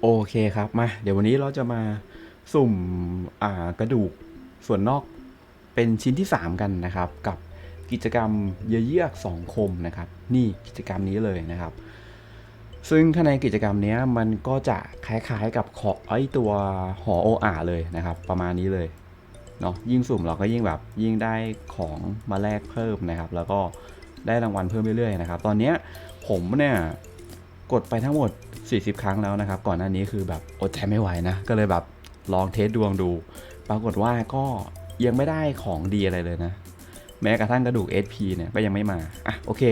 โอเคครับมาเดี๋ยววันนี้เราจะมาสุ่มกระดูกส่วนนอกเป็นชิ้นที่ 3 กันนะครับ กับกิจกรรมเยเยือกสองคมนะครับ นี่กิจกรรมนี้เลยนะครับ ซึ่งถ้าในกิจกรรมนี้มันก็จะคล้ายๆกับขอไอตัวหอโออาเลยนะครับ ประมาณนี้เลยเนาะยิ่งสุ่มเราก็ยิ่งแบบยิ่งได้ของมาแลกเพิ่มนะครับ แล้วก็ ได้รางวัลเพิ่มเรื่อยๆนะครับ ตอนนี้ผมเนี่ยกดไปทั้งหมด 40 ครั้งแล้วนะครับ ก่อนหน้านี้คือแบบอดใจไม่ไหวนะ ก็เลยแบบลองเทสดวงดู ปรากฏว่าก็ยังไม่ได้ของดีอะไรเลยนะ แม้กระทั่งกระดูก SP เนี่ยก็ยังไม่มา อะโอเค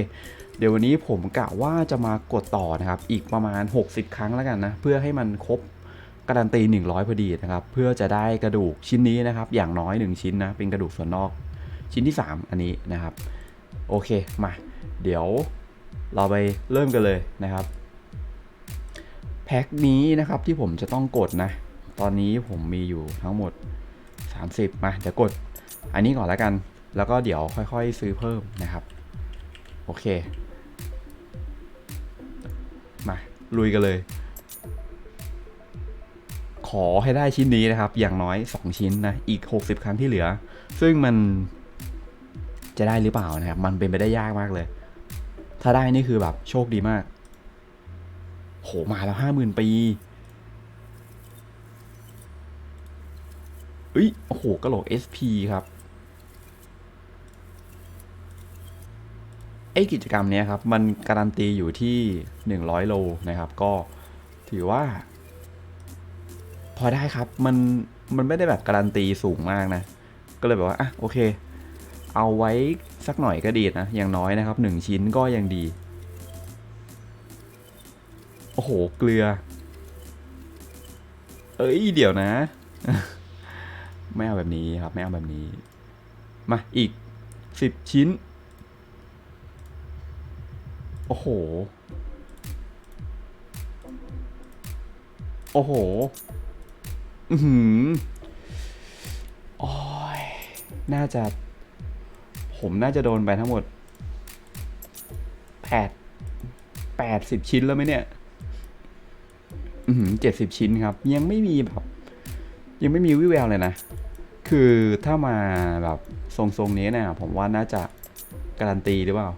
เดี๋ยววันนี้ผมกะว่าจะมากดต่อนะครับ อีกประมาณ 60 ครั้งแล้วกันนะ เพื่อให้มันครบการันตี 100 พอดีนะครับ เพื่อจะได้กระดูกชิ้นนี้นะครับ อย่างน้อย 1 ชิ้นนะ เป็นกระดูกส่วนนอกชิ้นที่ 3 อันนี้นะครับ โอเคมา เดี๋ยวเราไปเริ่มกันเลยนะครับ แพ็คนี้นะครับที่ผมจะต้องกดนะ ตอนนี้ผมมีอยู่ทั้งหมด 30 มาเดี๋ยวกด อันนี้ก่อนแล้วกัน แล้วก็เดี๋ยวค่อยๆซื้อเพิ่มนะครับ โอเค มา ลุยกันเลย ขอให้ได้ชิ้นนี้นะครับ อย่างน้อย 2 ชิ้นนะ อีก 60 ครั้งที่เหลือ ซึ่งมัน จะได้หรือเปล่านะครับ มันเป็นไปได้ยากมากเลย ถ้าได้นี่คือแบบโชคดีมาก โห มาแล้วห้าหมื่นปีเอ้ย โอ้โหกระโหลก SP ครับ ไอกิจกรรมเนี้ยครับ มันการันตีอยู่ที่ 100 โลนะครับ ก็ถือว่า พอได้ครับ มัน มันไม่ได้แบบการันตีสูงมากนะ ก็เลยแบบว่า อะ โอเค เอาไว้สักหน่อยก็ดีนะ อย่างน้อยนะครับ 1 ชิ้นก็ยังดี โอ้โห เกลือ เอ้ย เดี๋ยวนะ ไม่เอาแบบนี้ครับ ไม่เอาแบบนี้ มาอีก 10 ชิ้น โอ้โห โอ้โห อือหือ โอ้ย น่าจะ ผมน่าจะโดนไปทั้งหมดแปดแปดสิบชิ้นแล้วไหมเนี่ยอือหือเจ็ดสิบชิ้นครับ ยังไม่มีแบบ ยังไม่มีวิแววเลยนะ คือถ้ามาแบบทรงๆนี้เนี่ยผมว่าน่าจะการันตีหรือเปล่า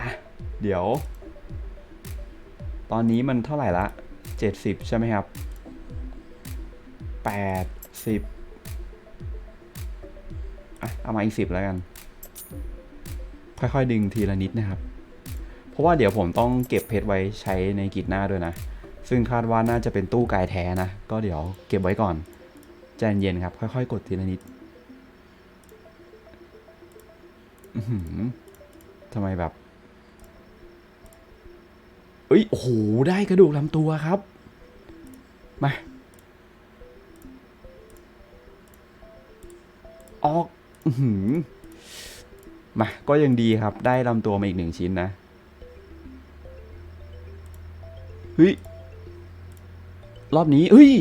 อะเดี๋ยว ตอนนี้มันเท่าไหร่ละเจ็ดสิบใช่ไหมครับแปดสิบ เอามาอีกสิบแล้วกัน ค่อยๆดึงทีละนิดนะครับ เพราะว่าเดี๋ยวผมต้องเก็บเพชรไว้ใช้ในกิจหน้าด้วยนะ ซึ่งคาดว่าน่าจะเป็นตู้กายแท้นะ ก็เดี๋ยวเก็บไว้ก่อนใจเย็นครับ ค่อยๆ กดทีละนิดทำไมแบบเอ้ย โอ้โห ได้กระดูกลำตัวครับ มา มา ก็ยังดีครับ ได้ลำตัวมาอีกหนึ่งชิ้นนะ เฮ้ย รอบนี้ เฮ้ย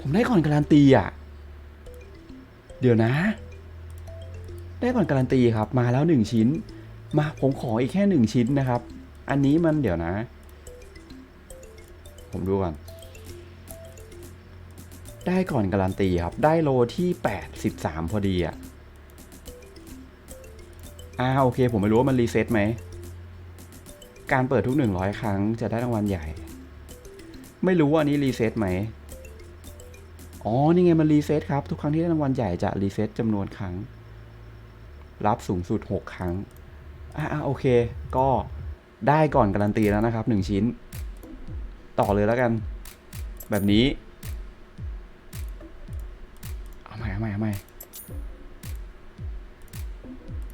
ผมได้ก่อนการันตีอะ เดี๋ยวนะ ได้ก่อนการันตีครับ มาแล้วหนึ่งชิ้น มาผมขออีกแค่หนึ่งชิ้นนะครับ อันนี้มันเดี๋ยวนะ ผมดูก่อน ได้ก่อนการันตีครับ ได้โลที่ 83 พอดีอะอ่าโอเค ผมไม่รู้ว่ามันรีเซ็ตไหม การเปิดทุก 100 ครั้งจะได้รางวัลใหญ่ ไม่รู้ว่าอันนี้รีเซ็ตไหม อ๋อ นี่ไงมันรีเซ็ตครับ ทุกครั้งที่ได้รางวัลใหญ่จะรีเซ็ตจำนวนครั้ง รับสูงสุด 6 ครั้ง อ่าโอเค ก็ได้ก่อนการันตีแล้วนะครับ 1 ชิ้น ต่อเลยแล้วกัน แบบนี้ ใหม่เอาใหม่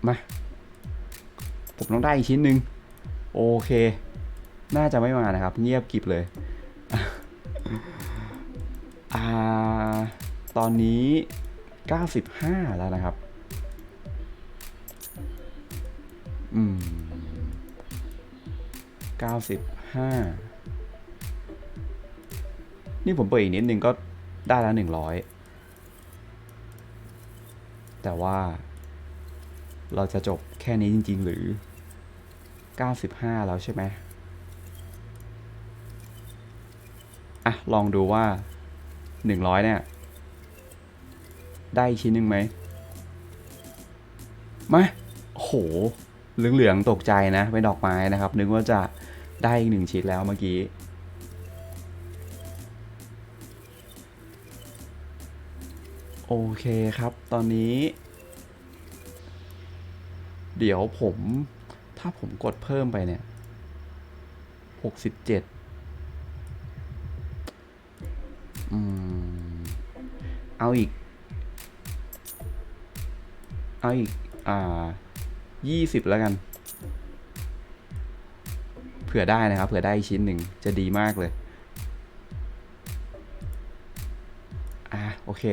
ม่มา ผมต้องได้อีกชิ้นหนึ่งโอเค น่าจะไม่มานะครับ เงียบกิบเลยอ่าตอนนี้ 95 แล้วนะครับ อืม 95 นี่ผมเปิดอีกนิดนึงก็ได้แล้ว 100 แต่ว่าเราจะจบแค่นี้จริง ๆ หรือ 95 แล้วใช่ไหมอะ ลองดูว่า 100 เนี่ย ได้ชิ้นหนึ่งไหมมาโห เหลือง ๆ ตกใจนะ เป็นดอกไม้นะครับ นึกว่าจะได้อีกหนึ่งชิ้นแล้วเมื่อกี้ โอเคครับ ตอนนี้ เดี๋ยวผม ถ้าผมกดเพิ่มไปเนี่ยหกสิบเจ็ดอืม เอาอีก เอาอีก อ่ายี่สิบแล้วกัน เผื่อได้นะครับ เผื่อได้ชิ้นหนึ่งจะดีมากเลย อ่าโอเค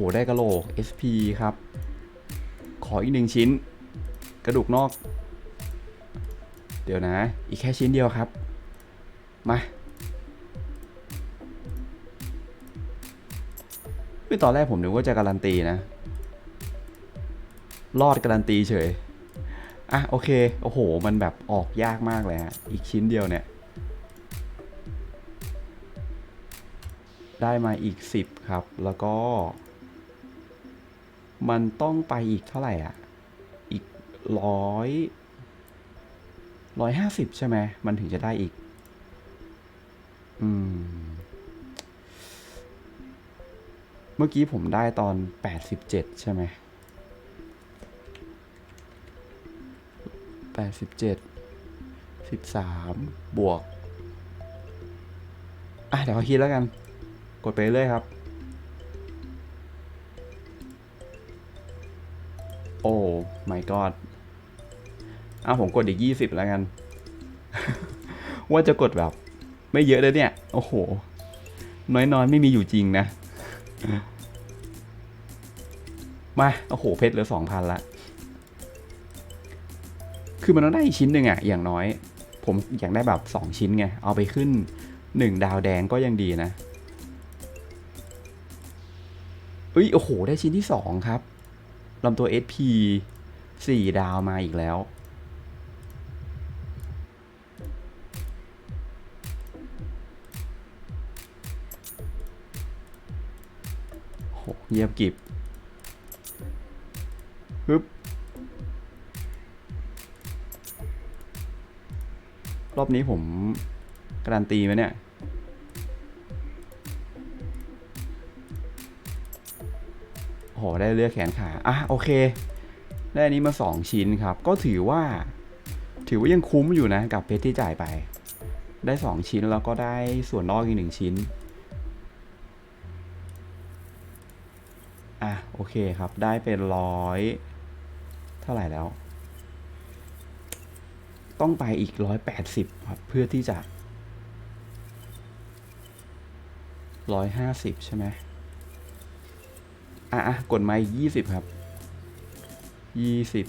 หได้กระโหลก SP ครับ ขออีกหนึ่งชิ้น กระดูกนอก เดี๋ยวนะ อีกแค่ชิ้นเดียวครับ มาคือตอนแรกผมนึกว่าจะการันตีนะ รอดการันตีเฉย อะโอเค โอ้โห มันแบบออกยากมากเลยฮะ อีกชิ้นเดียวเนี่ย ได้มาอีก 10 ครับ แล้วก็ มันต้องไปอีกเท่าไหร่อะ อีกร้อยร้อยห้าสิบใช่ไหม มันถึงจะได้อีก อืม เมื่อกี้ผมได้ตอนแปดสิบเจ็ดใช่ไหมแปดสิบเจ็ดสิบสามบวก อะ เดี๋ยวเขาคิดแล้วกัน กดไปเรื่อยครับ โอ้ my god อะผมกดอีกยี่สิบแล้วกัน ว่าจะกดแบบ ไม่เยอะเลยเนี่ย โอ้โห น้อยๆ ไม่มีอยู่จริงนะ มา โอ้โห เพชรเหลือสองพันละ คือมันต้องได้อีกชิ้นหนึ่งอะอย่างน้อย ผมอยากได้แบบสองชิ้นไง เอาไปขึ้นหนึ่งดาวแดงก็ยังดีนะเอ้ย โอ้โห ได้ชิ้นที่สองครับ ลำตัว SP สี่ดาวมาอีกแล้ว โหเงียบกิบฮึบรอบนี้ผมการันตีไหมเนี่ย โอ้โหได้เลือกแขนขาอะโอเค ได้อันนี้มาสองชิ้นครับ ก็ถือว่า ถือว่ายังคุ้มอยู่นะกับเพชรที่จ่ายไป ได้สองชิ้นแล้วก็ได้ส่วนนอกอีกหนึ่งชิ้นอะโอเคครับได้เป็นร้อยเท่าไหร่แล้ว ต้องไปอีกร้อยแปดสิบครับเพื่อที่จะร้อยห้าสิบใช่ไหม อะอะกดมาอีกยี่สิบครับยี่สิบ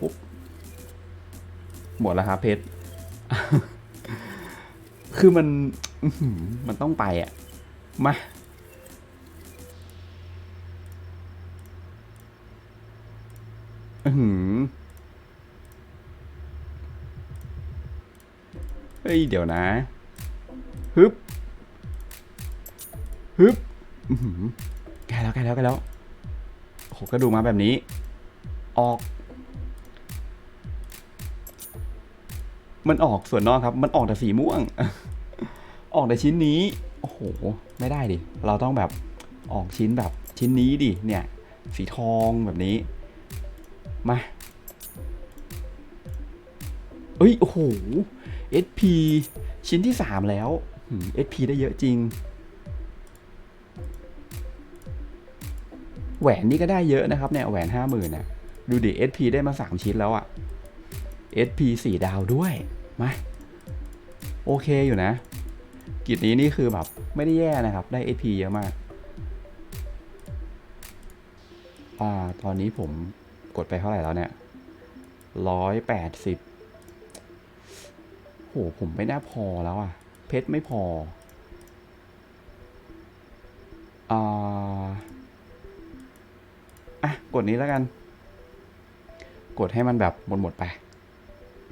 ปุ๊บ หมดแล้วครับเพชร คือมัน มันต้องไปอะ มาอือหือเฮ้ย เดี๋ยวนะ ฮึบ ฮึบแกแล้วแกแล้วแกแล้วโอ้โหกระดูกมาแบบนี้ ออก มันออกส่วนนอกครับ มันออกแต่สีม่วง ออกแต่ชิ้นนี้ โอ้โห ไม่ได้ดิ เราต้องแบบออกชิ้นแบบชิ้นนี้ดิ เนี่ย สีทองแบบนี้ มา เอ้ย โอ้โห SP ชิ้นที่สามแล้ว SP ได้เยอะจริง แหวนนี่ก็ได้เยอะนะครับเนี่ยแหวนห้าหมื่นนะดูดิ SP ได้มาสามชิ้นแล้วอะ SP สี่ดาวด้วยมาโอเคอยู่นะ กิจนี้นี่คือแบบไม่ได้แย่นะครับ ได้ SP เยอะมากอ่าตอนนี้ผมกดไปเท่าไหร่แล้วเนี่ยร้อยแปดสิบโหผมไม่น่าพอแล้วอะเพชรไม่พออ่า กดนี้แล้วกัน กดให้มันแบบหมดหมดไป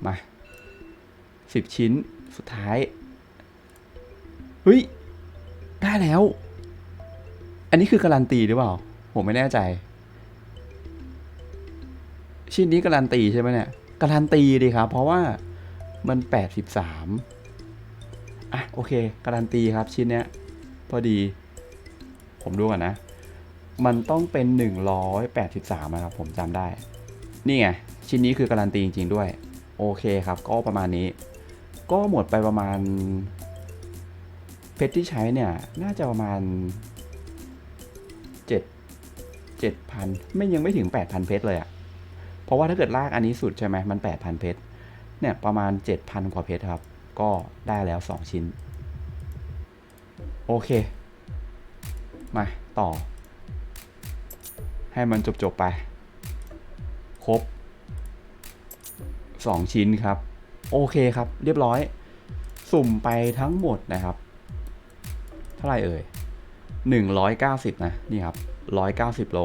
มาสิบชิ้นสุดท้าย เฮ้ย ได้แล้ว อันนี้คือการันตีหรือเปล่า ผมไม่แน่ใจ ชิ้นนี้การันตีใช่ไหมเนี่ยการันตีดีครับ เพราะว่ามันแปดสิบสามอะ โอเค การันตีครับชิ้นเนี้ย พอดี ผมดูก่อนนะ มันต้องเป็นหนึ่งร้อยแปดสิบสามครับผมจำได้ นี่ไง ชิ้นนี้คือการันตีจริง ๆ ด้วย โอเคครับ ก็ประมาณนี้ ก็หมดไปประมาณ เพชรที่ใช้เนี่ย น่าจะประมาณเจ็ดเจ็ดพันไม่ยังไม่ถึงแปดพันเพชรเลยอะเพราะว่าถ้าเกิดลากอันนี้สุดใช่ไหมมันแปดพันเพชรเนี่ยประมาณเจ็ดพันกว่าเพชรครับ ก็ได้แล้วสองชิ้น โอเค มาต่อ ให้มันจบๆไป ครบสองชิ้นครับ โอเคครับ เรียบร้อย สุ่มไปทั้งหมดนะครับ เท่าไหร่เอ่ยหนึ่งร้อยเก้าสิบนะ นี่ครับร้อยเก้าสิบโล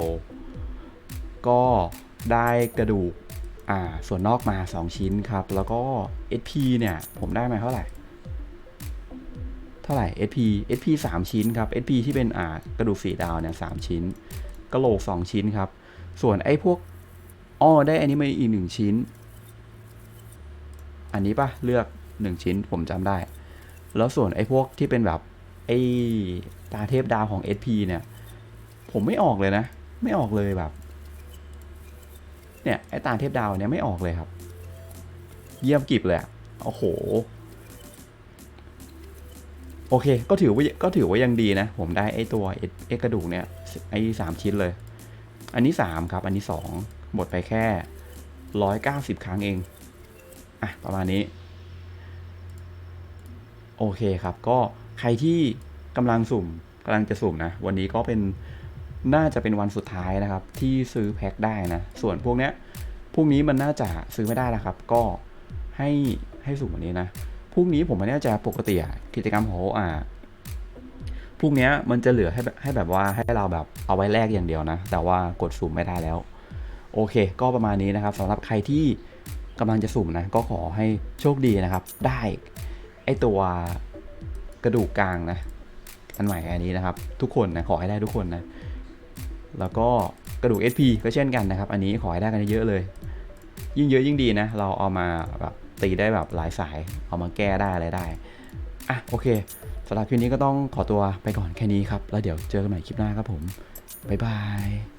ก็ได้กระดูกอ่าส่วนนอกมา 2 ชิ้นครับ แล้วก็ SP เนี่ย ผมได้มาเท่าไหร่เท่าไหร่ SP SP 3 ชิ้นครับ SP ที่เป็นอ่ากระดูกสีดาวเนี่ยสชิ้น กระโหลก 2 ชิ้นครับ ส่วนไอ้พวกอ้อได้อันนี้มาอีกหนึ่งชิ้น อันนี้ปะเลือก 1 ชิ้นผมจำได้ แล้วส่วนไอ้พวกที่เป็นแบบไอ้ตาเทพดาวของ SP เนี่ย ผมไม่ออกเลยนะ ไม่ออกเลยแบบ เนี่ยไอ้ตาเทพดาวเนี่ยไม่ออกเลยครับ เยี่ยมกิบเลยอโอ้โหโอเค ก็ถือว่าก็ถือว่ายังดีนะ ผมได้ไอ้ตัวเอเอกระดูกเนี่ย ไอ้สามชิ้นเลย อันนี้สามครับ อันนี้สองหมดไปแค่ร้อยเก้าสิบครั้งเอง อะ ประมาณนี้ โอเคครับ ก็ใครที่กำลังสุ่มกำลังจะสุ่มนะ วันนี้ก็เป็นน่าจะเป็นวันสุดท้ายนะครับ ที่ซื้อแพ็คได้นะ ส่วนพวกเนี้ยพวกนี้มันน่าจะซื้อไม่ได้แล้วครับ ก็ให้ให้สุ่มวันนี้นะพวกนี้ผมไม่แน่ใจปกติอะกิจกรรมของอ่า พวกนี้มันจะเหลือให้ให้แบบว่าให้เราแบบเอาไว้แลกอย่างเดียวนะ แต่ว่ากดสุ่มไม่ได้แล้ว โอเค ก็ประมาณนี้นะครับสำหรับใครที่กำลังจะสุ่มนะ ก็ขอให้โชคดีนะครับ ได้ไอตัวกระดูกกลางนะ อันใหม่อันนี้นะครับ ทุกคนนะขอให้ได้ทุกคนนะ แล้วก็กระดูก SP ก็เช่นกันนะครับ อันนี้ขอให้ได้กันเยอะเลย ยิ่งเยอะยิ่งดีนะ เราเอามาแบบตีได้แบบหลายสาย เอามาแก้ได้อะไรได้ อะโอเค สำหรับคลิปนี้ก็ต้องขอตัวไปก่อนแค่นี้ครับ แล้วเดี๋ยวเจอกันใหม่คลิปหน้าครับผม บ๊ายบาย